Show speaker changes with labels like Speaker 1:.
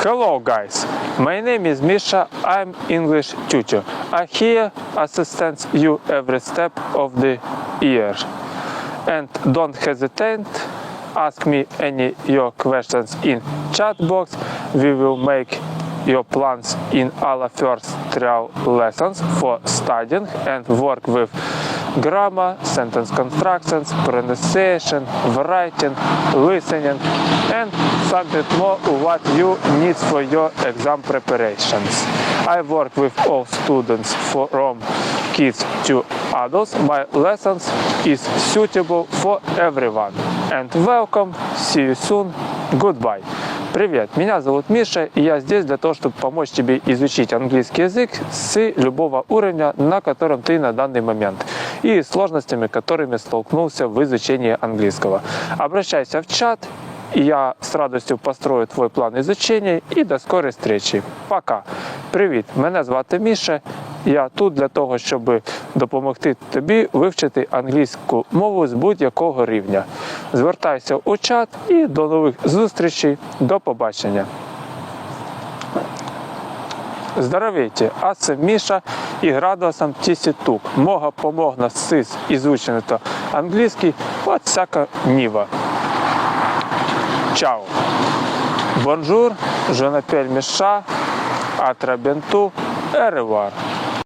Speaker 1: Hello guys, my name is Misha, I'm English tutor. I here assist you every step of the year. And don't hesitate, ask me any your questions in chat box. We will make your plans in our first trial lessons for studying and work with grammar, sentence constructions, pronunciation, writing, listening, and something more what you need for your exam preparations. I work with all students from kids to adults. My lessons is suitable for everyone. And welcome. See you soon. Goodbye. Привет, меня зовут Миша, и я здесь для того, чтобы помочь тебе изучить английский язык с любого уровня, на котором ты на данный момент, и сложностями, которыми столкнулся в изучении английского. Обращайся в чат, и я с радостю построю твой план изучения, і до скорої встречі. Пока. Привіт, мене звати Міша. Я тут для того, щоб допомогти тобі вивчити англійську мову з будь-якого рівня. Звертайся у чат і до нових зустрічей. До побачення. Здоровейте, а це Міша і градусом Тісітук. Мога помогна сис изученето англійський, от всяка ніва. Чао. Бонжур, Жонапель Міша, Атрабенту, еревар.